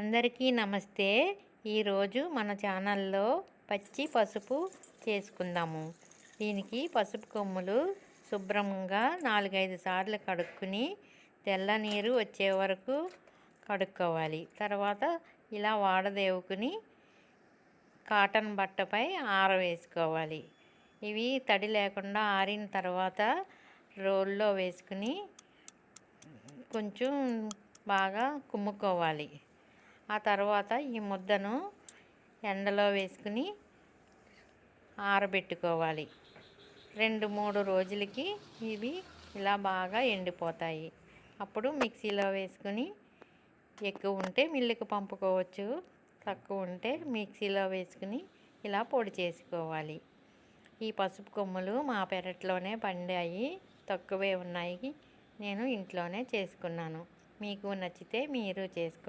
అందరికీ నమస్తే. ఈరోజు మన ఛానల్లో పచ్చి పసుపు చేసుకుందాము. దీనికి పసుపు కొమ్ములు శుభ్రంగా నాలుగైదు సార్లు కడుక్కుని తెల్ల నీరు వచ్చే వరకు కడుక్కోవాలి. తర్వాత ఇలా వాడదేవుకుని కాటన్ బట్టపై ఆరవేసుకోవాలి. ఇవి తడి లేకుండా ఆరిన తర్వాత రోల్లో వేసుకుని కొంచెం బాగా కుమ్ముకోవాలి. ఆ తర్వాత ఈ ముద్దను ఎండలో వేసుకుని ఆరబెట్టుకోవాలి. రెండు మూడు రోజులకి ఇవి ఇలా బాగా ఎండిపోతాయి. అప్పుడు మిక్సీలో వేసుకుని ఎక్కువ ఉంటే మిల్లుకు పంపుకోవచ్చు తక్కువ ఉంటే మిక్సీలో వేసుకుని ఇలా పొడి చేసుకోవాలి. ఈ పసుపు కొమ్ములు మా పెరట్లోనే పండాయి తక్కువే ఉన్నాయి. నేను ఇంట్లోనే చేసుకున్నాను. మీకు నచ్చితే మీరు చేసుకో